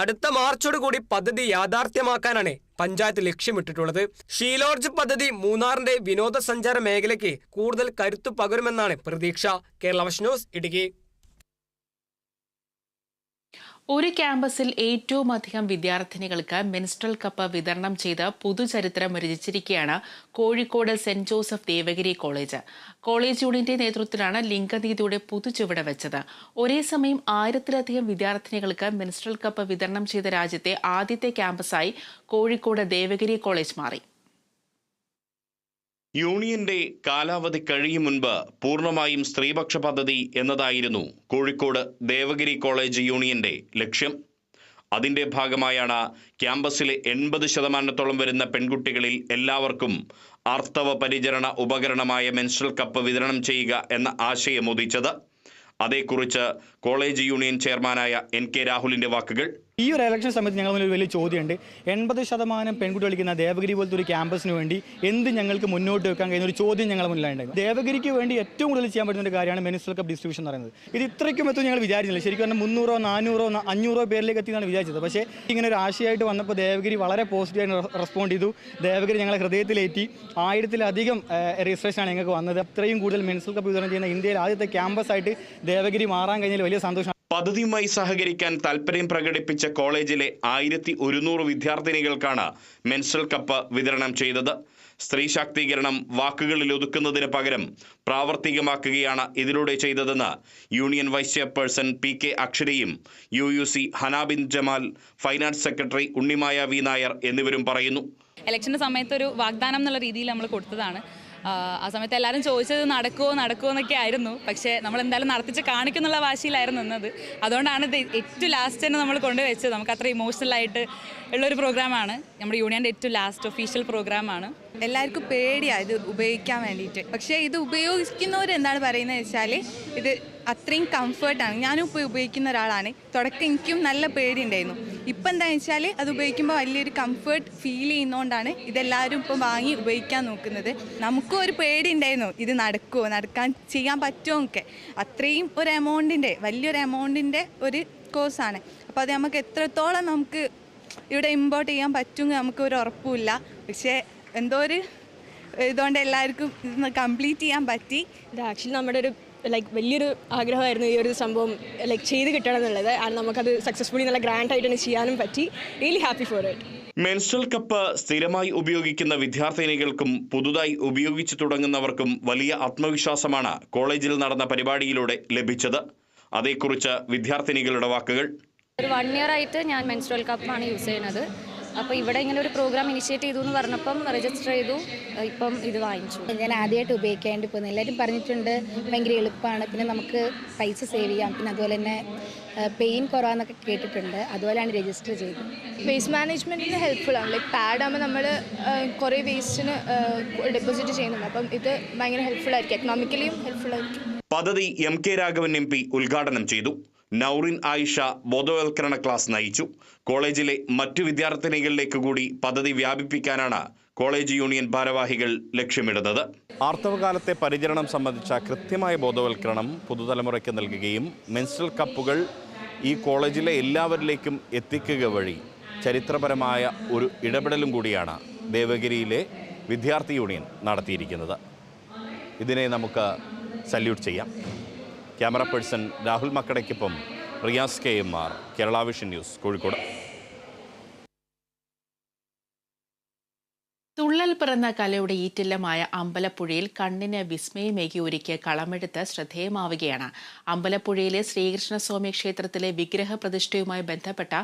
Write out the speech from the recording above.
അടുത്ത മാർച്ചോടുകൂടി പദ്ധതി യാഥാർത്ഥ്യമാക്കാനാണ് പഞ്ചായത്ത് ലക്ഷ്യമിട്ടിട്ടുള്ളത്. ഷീലോർജ് പദ്ധതി മൂന്നാറിന്റെ വിനോദസഞ്ചാര മേഖലയ്ക്ക് കൂടുതൽ കരുത്തു പകരുമെന്നാണ് പ്രതീക്ഷ. കേരള ന്യൂസ് ഇടുക്കി. ഒരു ക്യാമ്പസിൽ ഏറ്റവും അധികം വിദ്യാർത്ഥിനികൾക്ക് മിനിസ്ട്രൽ കപ്പ് വിതരണം ചെയ്ത് പുതുചരിത്രം രചിച്ചിരിക്കുകയാണ് Kozhikode saint Joseph Devagiri college. College യൂണിയന്റെ നേതൃത്വത്തിലാണ് ലിംഗനീതിയുടെ പുതുചുവട് വെച്ചത്. ഒരേ സമയം ആയിരത്തിലധികം വിദ്യാർത്ഥിനികൾക്ക് മിനിസ്ട്രൽ കപ്പ് വിതരണം ചെയ്ത രാജ്യത്തെ ആദ്യത്തെ ക്യാമ്പസായി കോഴിക്കോട് ദേവഗിരി കോളേജ് മാറി. യൂണിയന്റെ കാലാവധി കഴിയും മുൻപ് പൂർണമായും സ്ത്രീപക്ഷ പദ്ധതി എന്നതായിരുന്നു കോഴിക്കോട് ദേവഗിരി കോളേജ് യൂണിയന്റെ ലക്ഷ്യം. അതിന്റെ ഭാഗമായാണ് ക്യാമ്പസിലെ എൺപത് ശതമാനത്തോളം വരുന്ന പെൺകുട്ടികളിൽ എല്ലാവർക്കും ആർത്തവ പരിചരണ ഉപകരണമായ മെൻസ്ട്രൽ കപ്പ് വിതരണം ചെയ്യുക എന്ന ആശയം ഉദിച്ചത്. അതേക്കുറിച്ച് കോളേജ് യൂണിയൻ ചെയർമാനായ എൻ കെ രാഹുലിന്റെ വാക്കുകൾ. ഈ ഒരു ഇലക്ഷൻ സമയത്ത് ഞങ്ങൾ ഒരു വലിയ ചോദ്യമുണ്ട്. എൺപത് ശതമാനം പെൺകുട്ടി കളിക്കുന്ന ദേവഗിരി പോലത്തെ ഒരു ക്യാമ്പസിന് വേണ്ടി എന്ത് ഞങ്ങൾക്ക് മുന്നോട്ട് വെക്കാൻ കഴിയുന്ന ഒരു ചോദ്യം ഞങ്ങളുടെ മുന്നിലുണ്ടായിരുന്നു ദേവഗിരിക്ക് വേണ്ടി ഏറ്റവും കൂടുതൽ ചെയ്യാൻ പറ്റുന്ന ഒരു കാര്യമാണ് മെനിസ്ട്രൽ കപ്പ് ഡിസ്ട്രിബ്യൂഷൻ എന്ന് പറയുന്നത്. ഇത് ഇത്രയ്ക്കും എത്തും ഞങ്ങൾ വിചാരിച്ചില്ല. ശരിക്കും പറഞ്ഞാൽ മുന്നൂറോ നാനൂറോ അഞ്ഞൂറോ പേരിലേക്ക് എത്തി എന്നാണ് വിചാരിച്ചത്. പക്ഷേ ഇങ്ങനെ ഒരു ആശയമായിട്ട് വന്നപ്പോൾ ദേവഗിരി വളരെ പോസിറ്റീവായിട്ട് റെസ്പോണ്ട് ചെയ്തു. ദേവഗിരി ഞങ്ങളെ ഹൃദയത്തിലേറ്റി. ആയിരത്തിലധികം രജിസ്ട്രേഷനാണ് ഞങ്ങൾക്ക് വന്നത്. അത്രയും കൂടുതൽ മെനിസ്ട്രൽ കപ്പ് വിതരണം ചെയ്യുന്ന ഇന്ത്യയിൽ ആദ്യത്തെ ക്യാമ്പസ് ആയിട്ട് ദേവഗിരി മാറാൻ കഴിഞ്ഞാൽ വലിയ സന്തോഷം പദ്ധതിയുമായി സഹകരിക്കാൻ താൽപ്പര്യം പ്രകടിപ്പിച്ച കോളേജിലെ ആയിരത്തി ഒരുന്നൂറ് വിദ്യാർത്ഥിനികൾക്കാണ് മെൻസ്ട്രൽ കപ്പ് വിതരണം ചെയ്തത്. സ്ത്രീ ശാക്തീകരണം വാക്കുകളിൽ ഒതുക്കുന്നതിന് പകരം പ്രാവർത്തികമാക്കുകയാണ് ഇതിലൂടെ ചെയ്തതെന്ന് union vice chairperson P K അക്ഷരയും U U C Hanabin Jamal finance secretary Unnimaya V Nair എന്നിവരും പറയുന്നു. ഇലക്ഷന്റെ സമയത്ത് ഒരു വാഗ്ദാനം എന്നുള്ള രീതിയിൽ നമ്മൾ കൊടുത്തതാണ്. ആ, സമയത്ത് എല്ലാവരും ചോദിച്ചത് നടക്കുമോ നടക്കുമോ എന്നൊക്കെ ആയിരുന്നു. പക്ഷേ നമ്മൾ എന്തായാലും നടത്തിച്ച് കാണിക്കുന്നുള്ള വാശിയിലായിരുന്നു നിന്നത്. അതുകൊണ്ടാണ് ഇത് ഏറ്റവും ലാസ്റ്റ് തന്നെ നമ്മൾ കൊണ്ടുവച്ചത്. നമുക്ക് അത്ര ഇമോഷണലായിട്ട് ഉള്ളൊരു പ്രോഗ്രാമാണ് നമ്മുടെ യൂണിയന്റെ ഏറ്റവും ലാസ്റ്റ് ഒഫീഷ്യൽ പ്രോഗ്രാമാണ് എല്ലാവർക്കും പേടിയാണ് ഇത് ഉപയോഗിക്കാൻ വേണ്ടിയിട്ട്. പക്ഷേ ഇത് ഉപയോഗിക്കുന്നവർ എന്താണ് പറയുന്നത് വെച്ചാൽ ഇത് അത്രയും കംഫർട്ടാണ് ഞാനും ഇപ്പോൾ ഉപയോഗിക്കുന്ന ഒരാളാണ്. തുടക്കം എനിക്കും നല്ല പേടിയുണ്ടായിരുന്നു. ഇപ്പം എന്താണെന്ന് വെച്ചാൽ അത് ഉപയോഗിക്കുമ്പോൾ വലിയൊരു കംഫർട്ട് ഫീൽ ചെയ്യുന്നതുകൊണ്ടാണ് ഇതെല്ലാവരും ഇപ്പം വാങ്ങി ഉപയോഗിക്കാൻ നോക്കുന്നത്. നമുക്കും ഒരു പേടി ഉണ്ടായിരുന്നു ഇത് നടക്കുമോ നടക്കാൻ ചെയ്യാൻ പറ്റുമോ ഒക്കെ അത്രയും ഒരു എമൗണ്ടിന്റെ വലിയൊരു എമൗണ്ടിന്റെ ഒരു കോഴ്സാണ് അപ്പോൾ അത് നമുക്ക് എത്രത്തോളം നമുക്ക് ഇവിടെ ഇമ്പോർട്ട് ചെയ്യാൻ പറ്റുമെന്ന് നമുക്ക് ഒരു ഉറപ്പുമില്ല. പക്ഷേ എന്തോ ഒരു ഇതുകൊണ്ട് എല്ലാവർക്കും കംപ്ലീറ്റ് ചെയ്യാൻ പറ്റി. ഇത് ആക്ച്വലി നമ്മുടെ ഒരു ലൈക്ക് വലിയൊരു ആഗ്രഹമായിരുന്നു ഈ ഒരു സംഭവം ലൈക്ക് ചെയ്ത് കിട്ടണം എന്നുള്ളത്. ആൻഡ് നമുക്കത് സക്സസ്ഫുള്ളി നല്ല ഗ്രാൻഡ് ആയിട്ട് തന്നെ ചെയ്യാനും പറ്റി. Really happy for it menstrual cup സ്ഥിരമായി ഉപയോഗിക്കുന്ന വിദ്യാർത്ഥിനികൾക്കും പുതുതായി ഉപയോഗിച്ചു തുടങ്ങുന്നവർക്കും വലിയ ആത്മവിശ്വാസമാണ് കോളേജിൽ നടന്ന പരിപാടിയിലൂടെ ലഭിച്ചത്. അതേക്കുറിച്ച് വിദ്യാർത്ഥിനികളുടെ വാക്കുകൾ. ഒരു വൺ ഇയർ ആയിട്ട് ഞാൻ മെൻസ്ട്രൽ കപ്പാണ് യൂസ് ചെയ്യുന്നത്. അപ്പോൾ ഇവിടെ ഇങ്ങനെ ഒരു പ്രോഗ്രാം ഇനിഷ്യേറ്റ് ചെയ്തു എന്ന് പറഞ്ഞപ്പം രജിസ്റ്റർ ചെയ്തു. ഇപ്പം ഇത് വാങ്ങിച്ചു. ഞാൻ ആദ്യമായിട്ട് ഉപയോഗിക്കേണ്ടി പോകുന്നത് എല്ലാവരും പറഞ്ഞിട്ടുണ്ട് ഭയങ്കര എളുപ്പമാണ്. പിന്നെ നമുക്ക് പൈസ സേവ് ചെയ്യാം. പിന്നെ അതുപോലെ തന്നെ പെയിൻ കുറവാന്നൊക്കെ കേട്ടിട്ടുണ്ട്. അതുപോലെയാണ് രജിസ്റ്റർ ചെയ്തത്. വേസ്റ്റ് മാനേജ്മെന്റിന് ഹെൽപ്ഫുൾ ആണ്. ലൈക്ക് പാഡ് ആകുമ്പോൾ നമ്മൾ കുറേ വേസ്റ്റിന് ഡെപ്പോസിറ്റ് ചെയ്യുന്നുണ്ട്. അപ്പം ഇത് ഭയങ്കര ഹെൽപ്ഫുൾ ആയിരിക്കും. എക്കണോമിക്കലിയും ഹെൽപ്ഫുൾ ആയിരിക്കും. പദ്ധതി M K Raghavan M P ഉദ്ഘാടനം ചെയ്തു. നൌറിൻ ആയിഷ ബോധവൽക്കരണ ക്ലാസ് നയിച്ചു. കോളേജിലെ മറ്റു വിദ്യാർത്ഥിനികളിലേക്ക് കൂടി പദ്ധതി വ്യാപിപ്പിക്കാനാണ് കോളേജ് യൂണിയൻ ഭാരവാഹികൾ ലക്ഷ്യമിടുന്നത്. ആർത്തവകാലത്തെ പരിചരണം സംബന്ധിച്ച കൃത്യമായ ബോധവൽക്കരണം പുതുതലമുറയ്ക്ക് നൽകുകയും മെൻസ്ട്രൽ കപ്പുകൾ ഈ കോളേജിലെ എല്ലാവരിലേക്കും എത്തിക്കുക വഴി ചരിത്രപരമായ ഒരു ഇടപെടലും കൂടിയാണ് ദേവഗിരിയിലെ വിദ്യാർത്ഥി യൂണിയൻ നടത്തിയിരിക്കുന്നത്. ഇതിനെ നമുക്ക് സല്യൂട്ട് ചെയ്യാം. Camera person Rahul മക്കടയ്ക്കൊപ്പം Riyas K M R Kerala vision news Kozhikode. Thullal പിറന്ന കലയുടെ ഈറ്റില്ലമായ അമ്പലപ്പുഴയിൽ കണ്ണിന് വിസ്മയമേകി ഒരുക്കിയ കളമെടുത്ത് ശ്രദ്ധേയമാവുകയാണ്. അമ്പലപ്പുഴയിലെ ശ്രീകൃഷ്ണസ്വാമി ക്ഷേത്രത്തിലെ വിഗ്രഹ പ്രതിഷ്ഠയുമായി ബന്ധപ്പെട്ട